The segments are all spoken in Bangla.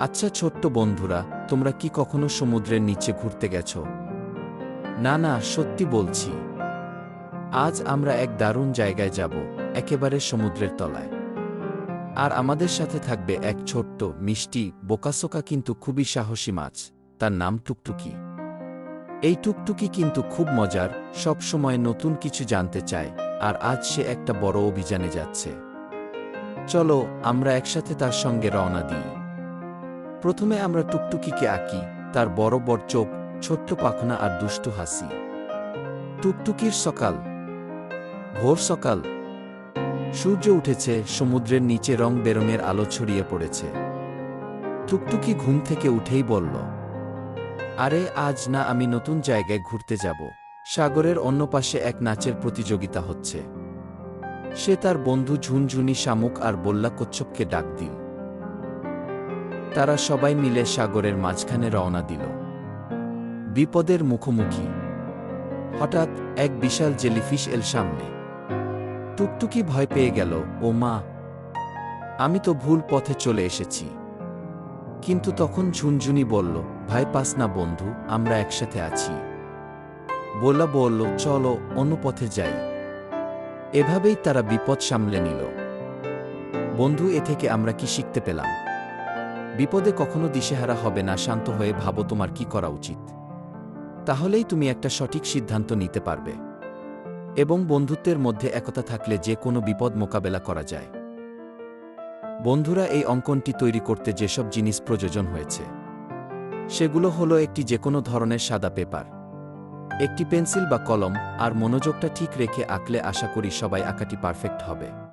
আচ্ছা ছোট্ট বন্ধুরা, তোমরা কি কখনো সমুদ্রের নিচে ঘুরতে গেছ? না না, সত্যি বলছি। আজ আমরা এক দারুণ জায়গায় যাব, একেবারে সমুদ্রের তলায়। আর আমাদের সাথে থাকবে এক ছোট্ট, মিষ্টি, বোকাসোকা কিন্তু খুবই সাহসী মাছ, তার নাম টুকটুকি। এই টুকটুকি কিন্তু খুব মজার, সব সময় নতুন কিছু জানতে চায়, আর আজ সে একটা বড় অভিযানে যাচ্ছে। চলো, আমরা একসাথে তার সঙ্গে রওনা দিই। প্রথমে আমরা টুকটুকিকে আঁকি, তার বড় বড় চোখ, ছোট্ট পাখনা আর দুষ্টু হাসি। টুকটুকির সকাল। ভোর সকাল। সূর্য উঠেছে, সমুদ্রের নিচে রং বেরঙের আলো ছড়িয়ে পড়েছে। টুকটুকি ঘুম থেকে উঠেই বলল, আরে, আজ না আমি নতুন জায়গায় ঘুরতে যাব। সাগরের অন্য পাশে এক নাচের প্রতিযোগিতা হচ্ছে। সে তার বন্ধু ঝুনঝুনি শামুক আর বল্লা কচ্ছপকে ডাক দিল। তারা সবাই মিলে সাগরের মাঝখানে রওনা দিল। বিপদের মুখোমুখি। হঠাৎ এক বিশাল জেলিফিশ এল সামনে। টুকটুকি ভয় পেয়ে গেল, ও মা, আমি তো ভুল পথে চলে এসেছি। কিন্তু তখন ঝুনঝুনি বলল, ভাই, পাস না বন্ধু, আমরা একসাথে আছি। বলা বলল, চলো, অন্য পথে যাই। এভাবেই তারা বিপদ সামলে নিল। বন্ধু, এ থেকে আমরা কি শিখতে পেলাম? বিপদে কখনো দিশেহারা হবে না, শান্ত হয়ে ভাবো তোমার কি করা উচিত। তাহলেই তুমি একটা সঠিক সিদ্ধান্ত নিতে পারবে। এবং বন্ধুত্বের মধ্যে একতা থাকলে যে কোনো বিপদ মোকাবেলা করা যায়। বন্ধুরা এই অঙ্কনটি তৈরি করতে যেসব জিনিস প্রয়োজন হয়েছে, সেগুলো হলো একটি যে কোনো ধরনের সাদা পেপার, একটি পেন্সিল বা কলম, আর মনোযোগটা ঠিক রেখে আঁকলে আশা করি সবাই আঁকাটি পারফেক্ট হবে।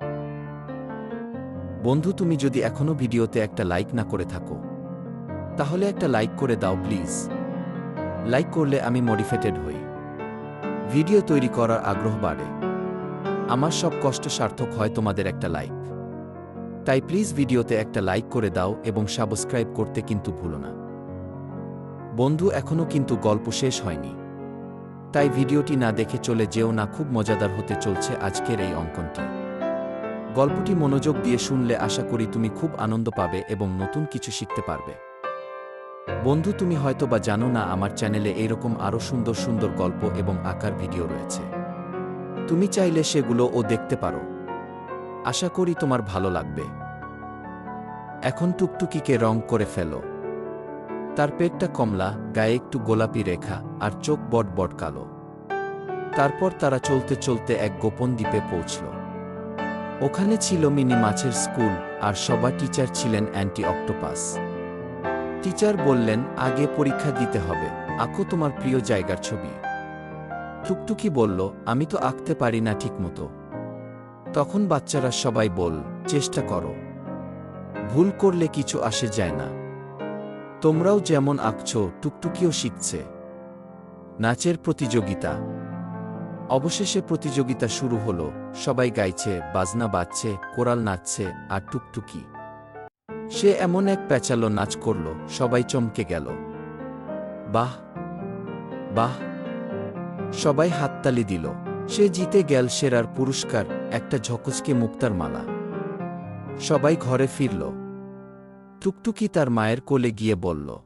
বন্ধু, তুমি যদি এখনও ভিডিওতে একটা লাইক না করে থাকো, তাহলে একটা লাইক করে দাও প্লিজ। লাইক করলে আমি মোটিভেটেড হই। ভিডিও তৈরি করার আগ্রহ বাড়ে। আমার সব কষ্ট সার্থক হয় তোমাদের একটা লাইক। তাই প্লিজ ভিডিওতে একটা লাইক করে দাও এবং সাবস্ক্রাইব করতে কিন্তু ভুলো না। বন্ধু এখনও কিন্তু গল্প শেষ হয়নি। তাই ভিডিওটি না দেখে চলে যেও না, খুব মজাদার হতে চলছে আজকের এই অঙ্কনটি। গল্পটি মনোযোগ দিয়ে শুনলে আশা করি তুমি খুব আনন্দ পাবে এবং নতুন কিছু শিখতে পারবে। বন্ধু, তুমি হয়তো বা জানো না, আমার চ্যানেলে এইরকম আরও সুন্দর সুন্দর গল্প এবং আঁকার ভিডিও রয়েছে। তুমি চাইলে সেগুলো ও দেখতে পারো। আশা করি তোমার ভালো লাগবে। এখন টুকটুকিকে রং করে ফেলো। তার পেটটা কমলা, গায়ে একটু গোলাপি রেখা আর চোখ বট বট কালো। তারপর তারা চলতে চলতে এক গোপন দ্বীপে পৌঁছল। ওখানে ছিল মিনি মাছের স্কুল, আর সবার টিচার ছিলেন অ্যান্টি অক্টোপাস টিচার বললেন, আগে পরীক্ষা দিতে হবে। আঁকো তোমার প্রিয় জায়গার ছবি। টুকটুকি বলল, আমি তো আঁকতে পারি না ঠিকমতো। তখন বাচ্চারা সবাই বল, চেষ্টা করো। ভুল করলে কিছু আসে যায় না। তোমরাও যেমন আঁকছো, টুকটুকিও শিখছে। নাচের প্রতিযোগিতা। অবশেষে প্রতিযোগিতা শুরু হলো। সবাই গাইছে, বাজনা বাজছে, কোরাল নাচছে আর টুকটুকি। সে এমন এক প্যাচালো নাচ করল, সবাই চমকে গেল। বাহ! বাহ! সবাই হাততালি দিল। সে জিতে গেল সেরার পুরস্কার, একটা ঝকচকে মুক্তার মালা। সবাই ঘরে ফিরল। টুকটুকি তার মায়ের কোলে গিয়ে বলল,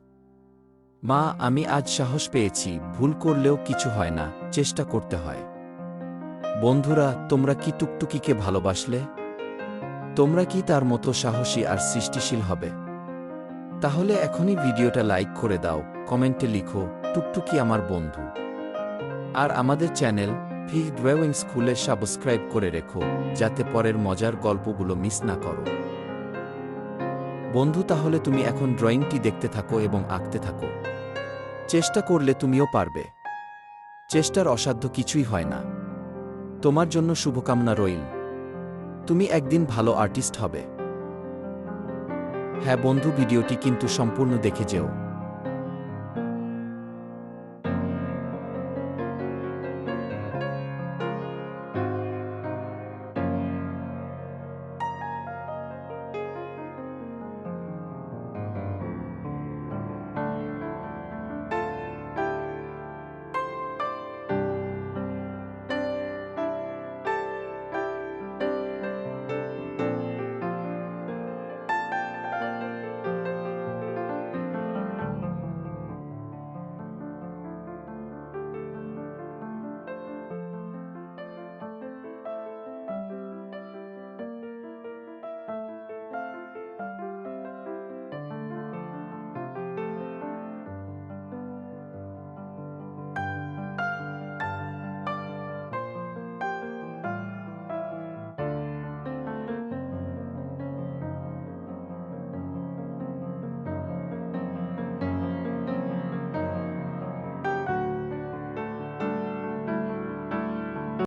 মা, আমি আজ সাহস পেয়েছি, ভুল করলেও কিছু হয় না, চেষ্টা করতে হয়। বন্ধুরা, তোমরা কি টুকটুকিকে ভালোবাসলে? তোমরা কি তার মতো সাহসী আর সৃষ্টিশীল হবে? তাহলে এখনই ভিডিওটা লাইক করে দাও, কমেন্টে লিখো, টুকটুকি আমার বন্ধু। আর আমাদের চ্যানেল ফি ড্রয়িং স্কুলে সাবস্ক্রাইব করে রেখো, যাতে পরের মজার গল্পগুলো মিস না করো। বন্ধু, তাহলে তুমি এখন ড্রয়িংটি দেখতে থাকো এবং আঁকতে থাকো। চেষ্টা করলে তুমিও পারবে। চেষ্টার অসাধ্য কিছুই হয় না। তোমার জন্য শুভকামনা রইল। তুমি একদিন ভালো আর্টিস্ট হবে। হ্যাঁ বন্ধু, ভিডিওটি কিন্তু সম্পূর্ণ দেখে যেও।